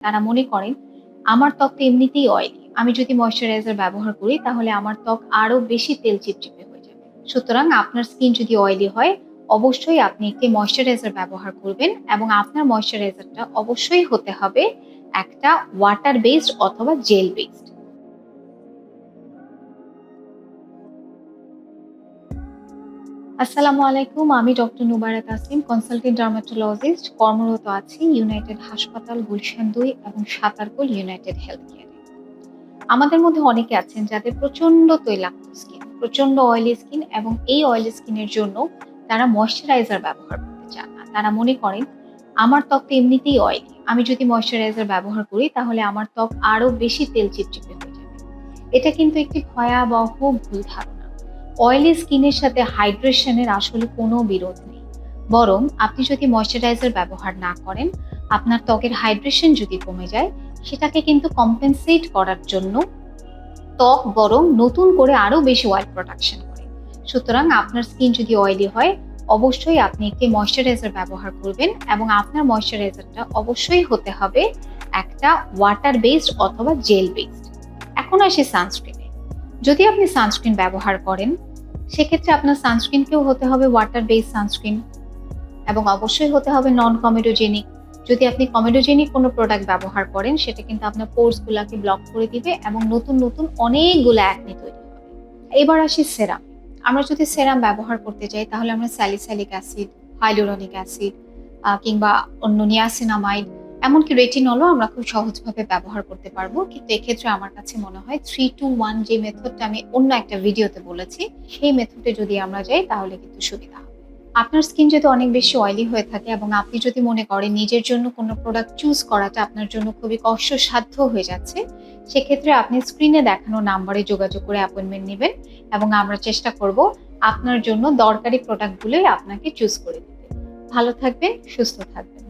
তারা মনে করেন, আমার ত্বক তো এমনিতেই অয়েলি আমি যদি ময়শ্চারাইজার ব্যবহার করি, তাহলে আমার ত্বক আরও বেশি তেল চিপচিপে হয়ে যাবে। সুতরাং আপনার স্কিন যদি অয়েলি হয়, অবশ্যই আপনি একটি ময়শ্চারাইজার ব্যবহার করবেন এবং আপনার ময়শ্চারাইজারটা অবশ্যই হতে হবে একটা ওয়াটার বেসড অথবা জেল বেসড আসসালামু আলাইকুম, আমি ডক্টর নুবারা তাসলিম কনসালটেন্ট ডার্মাটোলজিস্ট কর্মরত আছি ইউনাইটেড হাসপাতাল গুলশান দুই এবং সাতারকুল ইউনাইটেড হেলথ কেয়ারে আমাদের মধ্যে অনেকে আছেন যাদের প্রচণ্ড তৈলাক্ত স্কিন প্রচণ্ড অয়েলি স্কিন এবং এই অয়েলি স্কিনের জন্য তারা ময়শ্চারাইজার ব্যবহার করতে চান না। তারা মনে করেন, আমার ত্বক তো এমনিতেই অয়েলি আমি যদি ময়শ্চারাইজার ব্যবহার করি তাহলে আমার ত্বক আরও বেশি তেল চিপচিপে হয়ে যাবে। এটা কিন্তু একটি ভয়াবহ ভুল ধারণা। অয়েলি স্কিনের সাথে হাইড্রেশনের আসলে কোনো বিরোধ নেই। বরং আপনি যদি ময়শ্চারাইজার ব্যবহার না করেন, আপনার ত্বকের হাইড্রেশন যদি কমে যায়, সেটাকে কিন্তু কম্পেনসেট করার জন্য ত্বক বরং নতুন করে আরও বেশি অয়েল প্রোডাকশন করে। সুতরাং আপনার স্কিন যদি অয়েলি হয়, অবশ্যই আপনি একটি ময়শ্চারাইজার ব্যবহার করবেন এবং আপনার ময়শ্চারাইজারটা অবশ্যই হতে হবে একটা ওয়াটার বেসড অথবা জেল বেসড এখন আসি সানস্ক্রিনে যদি আপনি সানস্ক্রিন ব্যবহার করেন সেক্ষেত্রে আপনার সানস্ক্রিনকেও হতে হবে ওয়াটার বেস সানস্ক্রিন এবং অবশ্যই হতে হবে নন কমেডোজেনিক যদি আপনি কমেডোজেনিক কোনো প্রোডাক্ট ব্যবহার করেন, সেটা কিন্তু আপনার পোর্সগুলোকে ব্লক করে দিবে এবং নতুন নতুন অনেকগুলো অ্যাকনি তৈরি হবে। এবার আসি সেরাম আমরা যদি সেরাম ব্যবহার করতে চাই তাহলে আমরা স্যালিস্যালিক অ্যাসিড হাইলোরনিক অ্যাসিড কিংবা অন্য নিয়াসিনামাইড এমনকি রেটিনলও আমরা খুব সহজভাবে ব্যবহার করতে পারব। কিন্তু এক্ষেত্রে আমার কাছে মনে হয় থ্রি টু ওয়ান যে মেথডটা আমি অন্য একটা ভিডিওতে বলেছি, সেই মেথডে যদি আমরা যাই, তাহলে কিন্তু সুবিধা হবে। আপনার স্কিন যদি অনেক বেশি অয়েলি হয়ে থাকে এবং আপনি যদি মনে করেন নিজের জন্য কোনো প্রোডাক্ট চুজ করাটা আপনার জন্য খুবই কষ্টসাধ্য হয়ে যাচ্ছে, সেক্ষেত্রে আপনি স্ক্রিনে দেখানো নাম্বারে যোগাযোগ করে অ্যাপয়েন্টমেন্ট নেবেন এবং আমরা চেষ্টা করব আপনার জন্য দরকারি প্রোডাক্টগুলোই আপনাকে চুজ করে দিতে। ভালো থাকবেন, সুস্থ থাকবেন।